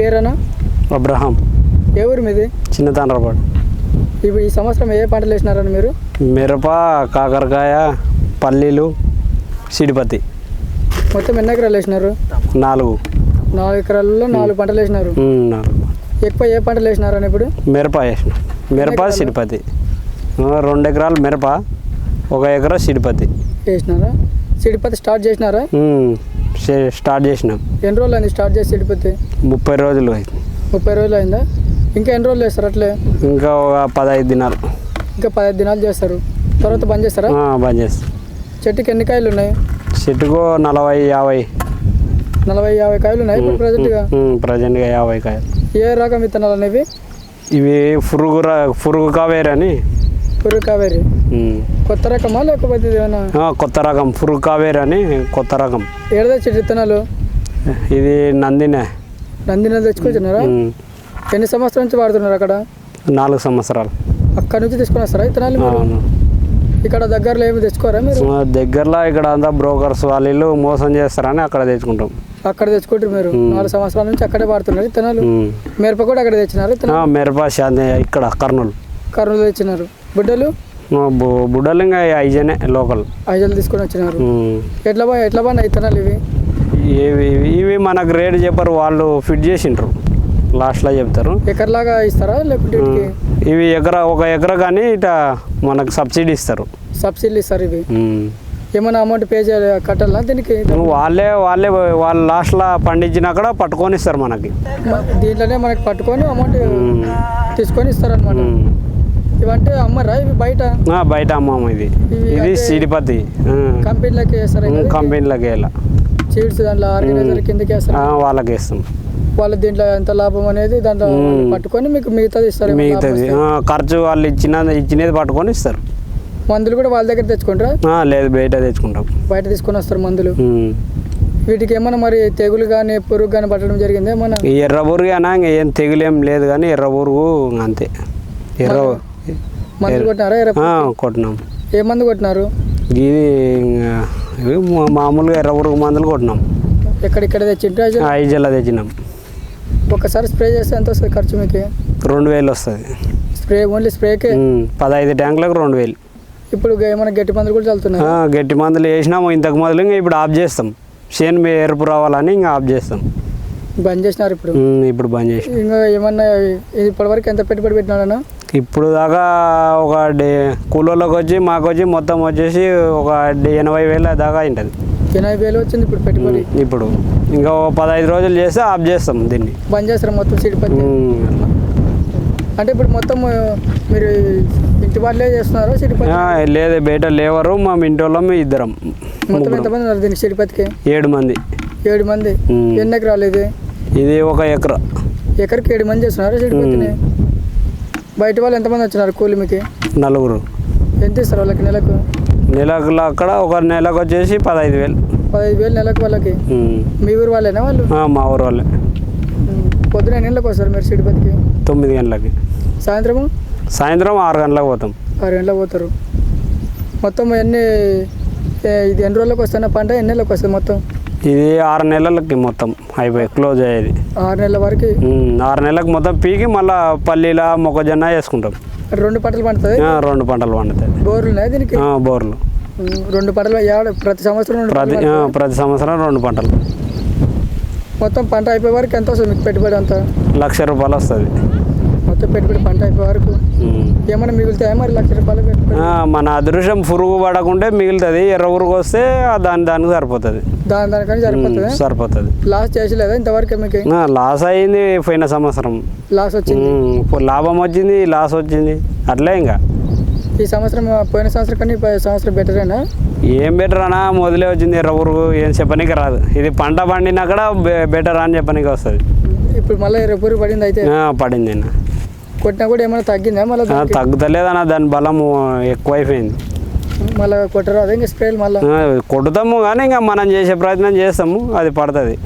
పేరేనా? Abraham. ఏ ఊరు మీది? చిన్న తండ్రపాడు. ఇప్పుడు ఈ సంవత్సరం ఏ పంటలు వేసినారని మీరు? మిరప కాకరకాయ పల్లీలు సిడిపత్తి. మొత్తం ఎన్ని ఎకరాలు వేసినారు? నాలుగు. నాలుగు ఎకరాలలో నాలుగు పంటలు వేసినారు. నాలుగు. ఎక్కువ ఏ పంటలు వేసినారని ఇప్పుడు? మిరప వేసిన. మిరప ఆ, రెండు ఎకరాలు మిరప ఒక ఎకరా సిడిపత్తి. వేసినారా? సిడిపత్తి స్టార్ట్ చేసినారా? స్టార్ట్ చేసినాం. ఎన్ని రోజులు అయింది స్టార్ట్ చేసి సిడిపత్తి ముప్పై రోజులు అయింది. ముప్పై రోజులు అయిందా? ఇంకా ఎన్ని రోజులు వేస్తారు అట్లే? ఇంకా ఒక పదహైదు దినాలు. ఇంకా పదిహేను దినాలు చేస్తారు. తర్వాత బంద్ చేస్తారా? బంద్ చేస్తాం. చెట్టుకి ఎన్ని కాయలు ఉన్నాయి? చెట్టుకు నలభై యాభై. నలభై యాభై కాయలు ఉన్నాయి ఇప్పుడు ప్రజెంట్గా ప్రజెంట్గా యాభై కాయలు. ఏ రకం విత్తనాలు అనేవి? ఇవి పురుగు ర- పురుగు కావేరి అని పురుగు కావేరి. ఉమ్. కొత్త రకమా లేకపోతే ఏమైనా కొత్త రకం. పురుగు కావేరి అని కొత్త రకం. ఏడదా చెట్టు విత్తనాలు? ఇది నందినే. నందిన తెచ్చుకొచ్చినారా. ఎన్ని సంవత్సరాల నుంచి వాడుతున్నారు అక్కడ? నాలుగు సంవత్సరాలు. అక్కడ నుంచి తీసుకొని వస్తారా విత్తనాలు ఇక్కడ దగ్గరలో ఏమి తెచ్చుకోరా మీరు? దగ్గరలో ఇక్కడ అంతా బ్రోకర్స్ వాళ్ళు మోసం చేస్తారని అక్కడ తెచ్చుకుంటాం. అక్కడ తెచ్చుకుంటారు మీరు. నాలుగు సంవత్సరాల నుంచి అక్కడే వాడుతున్నారు విత్తనాలు. మిరప కూడా అక్కడ తెచ్చినారు మిరప ఇక్కడ కర్నూలు. కర్నూలు తెచ్చినారు. బుడ్డలు? బుడ్డలు ఇంకా ఐజనే లోకల్. ఐజలు తీసుకొని వచ్చినారు. ఎట్లా బా ఎట్లా బాగా విత్తనాలు ఇవి? ఇవి ఇవి మనకు రేట్ చెప్పరు వాళ్ళు ఫిట్ చేసిండ్రు. లాస్ట్లో చెప్తారు. ఎకర్లాగా ఇస్తారా లేకుంటే ఇవి ఎకరా ఒక ఎకరా కానీ ఇట మనకు సబ్సిడీ ఇస్తారు. సబ్సిడీలు ఇస్తారు ఇవి. ఏమైనా అమౌంట్ పే చేయాలి కట్టాలా దీనికి? వాళ్ళే వాళ్ళే వాళ్ళు లాస్ట్లో పండించినాక పట్టుకొని ఇస్తారు మనకి. దీంట్లోనే మనకి పట్టుకొని అమౌంట్. తీసుకొని ఇస్తారనమాట. ఇవంటే అమ్మరా ఇవి బయట? బయట అమ్మమ్మ ఇది ఇది సిడిపత్తి కంపెనీలకి వేస్తారా? కంపెనీలకి వెళ్ళా సీడ్స్ దాంట్లో ఆర్గనైజర్ కిందకి వేస్తారు? వాళ్ళకి ఇస్తాం వాళ్ళు దీంట్లో ఎంత లాభం అనేది దాంట్లో పట్టుకొని మీకు మిగతాది ఇస్తారు మిగతాది వస్తే. ఖర్చు వాళ్ళు ఇచ్చిన ఇచ్చినది పట్టుకొని ఇస్తారు. మందులు కూడా వాళ్ళ దగ్గర తెచ్చుకుంటారా? లేదు బయట తెచ్చుకుంటాం. బయట తీసుకొని వస్తారు మందులు. వీటికి ఏమైనా మరి తెగులు కానీ పురుగు కానీ పట్టడం జరిగింది ఏమన్నా? ఎర్ర పురుగు అయినా ఏం తెగులేం లేదు కానీ ఎర్ర పురుగు అంతే. ఎర్ర మందులు కొట్టినారా కొట్టినాం. ఏ మందు కొట్టినారు? ఇది మామూలుగా ఎర్ర పురుగు మందులు కొట్టినాం. ఎక్కడిక్కడ తెచ్చింటే ఐజల్లా తెచ్చినాం. ఒకసారి స్ప్రే చేస్తే ఎంత వస్తుంది ఖర్చు మీకు? రెండు వేలు వస్తుంది. స్ప్రే ఓన్లీ స్ప్రేకే? పదహైదు ట్యాంకులకు రెండు వేలు. ఇప్పుడు ఏమైనా గట్టి మందులు కూడా చల్లుతున్నారు ఆ, గట్టి మందులు వేసినాము. ఇంతకు మొదలు ఇంకా ఇప్పుడు ఆఫ్ చేస్తాం. చేను ఎరుపు రావాలని ఇంకా ఆఫ్ చేస్తాం. బంద్ చేసినారు ఇప్పుడు? ఇప్పుడు బంద్ చేసి ఇంకా ఏమన్నా ఇప్పటివరకు ఎంత పెట్టుబడి పెట్టినాడన్నా ఇప్పుడు దాకా ఒక డే కూలోళ్ళకి వచ్చి మాకు వచ్చి మొత్తం వచ్చేసి ఒక ఎనభై వేల దాకా ఉంటుంది ఎనభై వేలు వచ్చింది ఇప్పుడు పెట్టుబడి? ఇప్పుడు ఇంకా ఒక పదహైదు రోజులు చేస్తే ఆఫ్ చేస్తాం దీన్ని. బంద్ చేస్తారు మొత్తం అట్లా. అంటే ఇప్పుడు మొత్తం మీరు ఇంటి వాళ్ళే చేస్తున్నారు సిడిపత్తి ఆ, లేదు బయట లేవరు మా ఇంటి వాళ్ళం ఇద్దరం. మొత్తం. ఎంతమంది ఉన్నారు దీనికి సిడిపత్తికి ఏడు మంది. ఏడు మంది. ఎన్ని ఎకరాలు ఇది? ఇది ఒక ఎకరా. ఎకరికి ఏడు మంది చేస్తున్నారు సిడిపత్తిని బయట వాళ్ళు ఎంతమంది వచ్చినారు కూలి మీకు? నలుగురు. ఎంత ఇస్తారు వాళ్ళకి నెలకు? నెలకు అక్కడ ఒక నెలకు వచ్చేసి పదహైదు వేలు. పదహైదు వేలు నెలకు వాళ్ళకి. మీ ఊరు వాళ్ళేనా వాళ్ళు? మా ఊరు వాళ్ళే. పొద్దున ఎన్ని గంటలకు వస్తారు మీరు సిడిపత్తికి తొమ్మిది గంటలకి. సాయంత్రము? సాయంత్రం ఆరు గంటలకు పోతాం. ఆరు గంటలకు పోతారు. మొత్తం ఎన్ని ఇది ఎన్ని రోజులకు వస్తున్న పంట? ఎన్ని నెలలకు వస్తుంది మొత్తం? ఇది ఆరు నెలలకి మొత్తం అయిపోయి క్లోజ్ అయ్యేది. ఆరు నెలల వరకు? ఆరు నెలలకు మొత్తం పీకి మళ్ళీ పల్లీల మొక్కజొన్న వేసుకుంటాం. రెండు పంటలు పండుతుంది ఆ, రెండు పంటలు పండుతాయి. బోర్లు దీనికి? బోర్లు. రెండు పంటలు ప్రతి సంవత్సరం రెండు ప్రతి పండుతాయి. ప్రతి సంవత్సరం రెండు పంటలు. మొత్తం పంట అయిపోయే వరకు ఎంత వస్తుంది మీకు పెట్టుబడి అంతా? లక్ష రూపాయలు వస్తుంది. మొత్తం పెట్టుబడి పంట అయిపోయే వరకు. ఏమైనా మిగులుతాయా మరి లక్ష రూపాయలు పెట్టుబడి మన అదృష్టం పురుగు పడకుంటే మిగులుతుంది. ఎర్ర పురుగు వస్తే దాని దానికి సరిపోతుంది. దాని దానికని సరిపోతుంది? సరిపోతుంది. లాస్ చేసలేదా ఇంతవరకు మీకు? లాస్ అయింది పోయిన సంవత్సరం. లాస్ వచ్చింది? లాభం వచ్చింది లాస్ వచ్చింది. అట్లే ఇంకా. ఈ సంవత్సరం పోయిన సంవత్సరం కన్నా ఈ సంవత్సరం బెటరేనా ఏం బెటర్ అనా మొదలే వచ్చింది ఎర్ర పురుగు ఏం చెప్పనీకి రాదు. ఇది పంట పండినా కూడా బెటర్ అని చెప్పనీకి వస్తుంది. ఇప్పుడు మళ్ళీ రేపు పడింది అయితే? పడింది అన్న కొట్టినా కూడా ఏమైనా తగ్గిందా? మళ్ళీ తగ్గుతలేదన్న దాని బలం ఎక్కువైపోయింది. మళ్ళీ కొట్టరు అదే ఇంకా స్ప్రేలు మళ్ళీ? ఆ, కొట్టుతాము కానీ ఇంకా మనం చేసే ప్రయత్నం చేస్తాము అది పడుతుంది.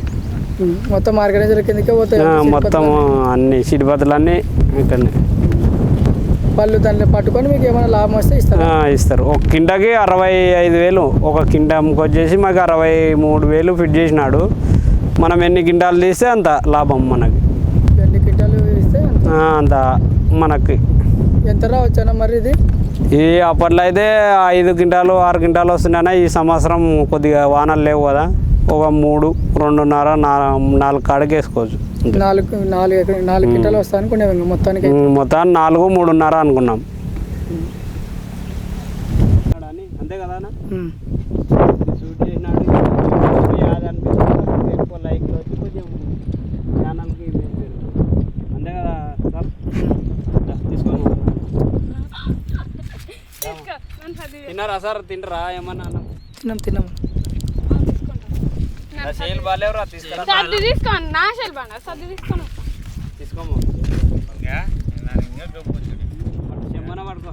మొత్తం ఆర్గనైజర్ కిందకే పోతాయి మొత్తం అన్ని సిడిపత్తులు అన్నీ ఇక్కడ వాళ్ళు దాన్ని పట్టుకొని మీకు ఏమైనా లాభం వస్తే ఇస్తారు? ఇస్తారు. ఒక కింటకి అరవై ఐదు వేలు ఒక కింటకి వచ్చేసి మాకు అరవై మూడు వేలు ఫిట్ చేసినాడు. మనం ఎన్ని కింటాలు తీస్తే అంత లాభం మనకి. అంత మనకి. ఎంత రావచ్చన్నా మరి ఇది? ఈ అప్పట్లో అయితే ఐదు క్వింటాలు ఆరు క్వింటాలు వస్తున్నాయి ఈ సంవత్సరం కొద్దిగా వానలు లేవు కదా. ఒక మూడు రెండున్నర నాలుగు కాడికి వేసుకోవచ్చు. నాలుగు నాలుగు ఎకరా- నాలుగు క్వింటాలు వస్తా అనుకునేవి ఇంకా మొత్తానికి. నాలుగు మూడున్నర అనుకున్నాం. అంతే కదా ఉమ్. షూట్ చేసినాడు యాద అనిపిస్తుంది ఎక్కువ లైక్లు వచ్చి కొంచెం ఛానల్కి అంతే కదా సార్ తీసుకోను తిన్నారా సార్? తింటారా? ఏమన్నా అన్నం? తిన్నాం తిన్నాం సేల్ బాగాలేవురా తీసుకురా సర్ది తీసుకోండి నా షెల్ బండ సర్ది తీసుకొని. పడుకో